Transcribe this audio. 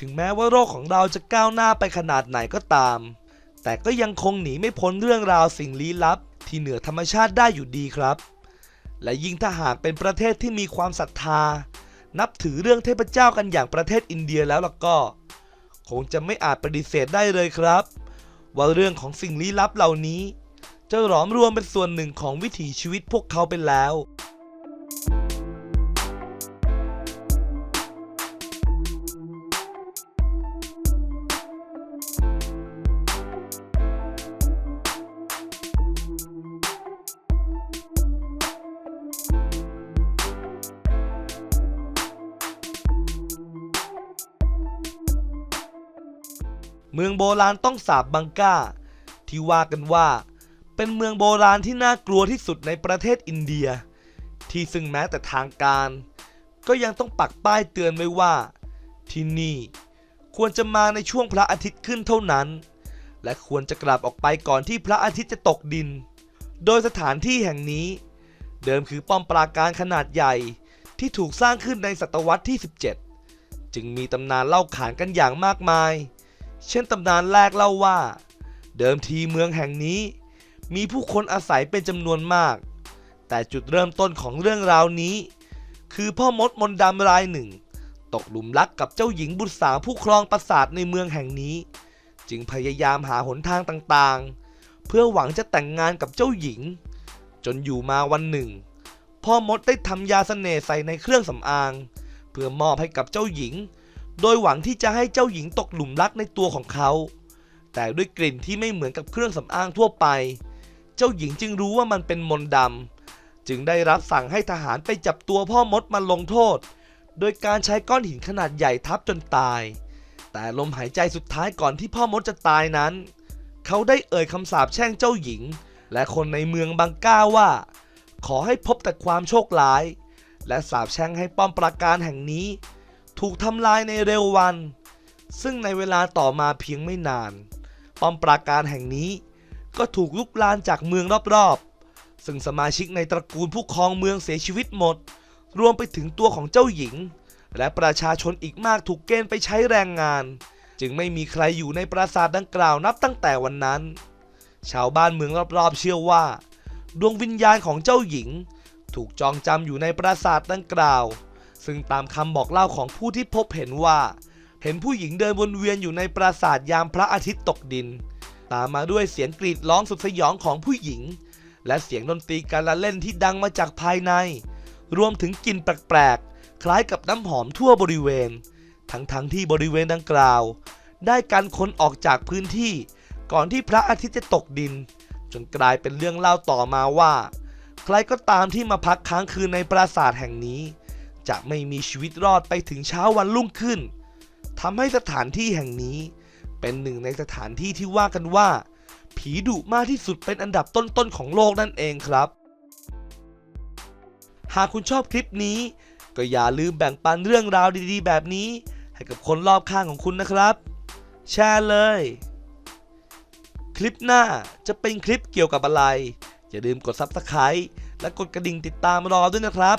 ถึงแม้ว่าโลกของเราจะก้าวหน้าไปขนาดไหนก็ตาม แต่ก็ยังคงหนีไม่พ้นเรื่องราวสิ่งลี้ลับ ที่เหนือธรรมชาติได้อยู่ดีครับ และยิ่งถ้าหากเป็นประเทศที่มีความศรัทธา นับถือเรื่องเทพเจ้ากันอย่างประเทศอินเดียแล้วล่ะก็ คงจะไม่อาจปฏิเสธได้เลยครับ ว่าเรื่องของสิ่งลี้ลับเหล่านี้ จะหลอมรวมเป็นส่วนหนึ่งของวิถีชีวิตพวกเขาไปแล้ว เมืองโบราณต้องสาบบังกาที่ว่ากันว่า เป็นเมืองโบราณที่น่ากลัวที่สุดในประเทศอินเดีย ที่ซึ่งแม้แต่ทางการ ก็ยังต้องปักป้ายเตือนไว้ว่า ที่นี่ควรจะมาในช่วงพระอาทิตย์ขึ้นเท่านั้น และควรจะกลับออกไปก่อนที่พระอาทิตย์จะตกดิน โดยสถานที่แห่งนี้ เดิมคือป้อมปราการขนาดใหญ่ที่ถูกสร้างขึ้นในศตวรรษที่ 17 จึงมีตำนานเล่าขานกันอย่างมากมาย เช่นตำนานแรกเล่าว่า เดิมทีเมืองแห่งนี้ มีผู้คนอาศัยเป็นจำนวนมาก แต่จุดเริ่มต้นของเรื่องราวนี้ คือพ่อมดมนดำรายหนึ่ง ตกหลุมรักกับเจ้าหญิงบุตรสาวผู้ครองปราสาทในเมืองแห่งนี้ จึงพยายามหาหนทางต่างๆ เพื่อหวังจะแต่งงานกับเจ้าหญิง จนอยู่มาวันหนึ่ง พ่อมดได้ทำยาเสน่ห์ใส่ในเครื่องสำอาง เพื่อมอบให้กับเจ้าหญิง โดยหวังที่จะให้เจ้าหญิงตกหลุมรักในตัวของเขา แต่ด้วยกลิ่นที่ไม่เหมือนกับเครื่องสำอางทั่วไป เจ้าหญิงจึงรู้ว่ามันเป็นมนต์ดำจึงได้รับสั่งให้ทหารไปจับตัวพ่อมดมาลงโทษ โดยการใช้ก้อนหินขนาดใหญ่ทับจนตาย แต่ลมหายใจสุดท้ายก่อนที่พ่อมดจะตายนั้น เขาได้เอ่ยคำสาปแช่งเจ้าหญิง และคนในเมืองบางก้าว่า ขอให้พบแต่ความโชคร้าย และสาปแช่งให้ป้อมปราการแห่งนี้ ถูกทำลายในเร็ววัน ซึ่งในเวลาต่อมาเพียงไม่นาน ป้อมปราการแห่งนี้ก็ถูกลุกลานจากเมืองรอบๆ ซึ่งสมาชิกในตระกูลผู้ครองเมืองเสียชีวิตหมด รวมไปถึงตัวของเจ้าหญิง และประชาชนอีกมากถูกเกณฑ์ไปใช้แรงงาน จึงไม่มีใครอยู่ในปราสาทดังกล่าวนับตั้งแต่วันนั้น ชาวบ้านเมืองรอบๆ เชื่อว่า ดวงวิญญาณของเจ้าหญิง ถูกจองจำอยู่ในปราสาทดังกล่าว ซึ่งตามคำบอกเล่าของผู้ที่พบเห็นว่า เห็นผู้หญิงเดินวนเวียนอยู่ในปราสาทยามพระอาทิตย์ตกดิน ตามมาด้วยเสียงกรีดร้องสุดสยองของผู้หญิง และเสียงดนตรีการละเล่นที่ดังมาจากภายใน รวมถึงกลิ่นแปลกๆ คล้ายกับน้ำหอมทั่วบริเวณ ทั้งๆทที่บริเวณดังกล่าว ได้การคนออกจากพื้นที่ ก่อนที่พระอาทิตย์จะตกดิน จนกลายเป็นเรื่องเล่าต่อมาว่า ใครก็ตามที่มาพักค้างคืนในปราสาทแห่งนี้ จะไม่มีชีวิตรอดไปถึงเช้าวันรุ่งขึ้นทำให้สถานที่แห่งนี้ เป็นหนึ่งในสถานที่ที่ว่ากันว่า ผีดุมากที่สุดเป็นอันดับต้นๆของโลกนั่นเองครับ หากคุณชอบคลิปนี้ ก็อย่าลืมแบ่งปันเรื่องราวดีๆ แบบนี้ ให้กับคนรอบข้างของคุณนะครับ แชร์เลย คลิปหน้าจะเป็นคลิปเกี่ยวกับอะไร อย่าลืมกด Subscribe และกดกระดิ่งติดตามรอด้วยนะครับ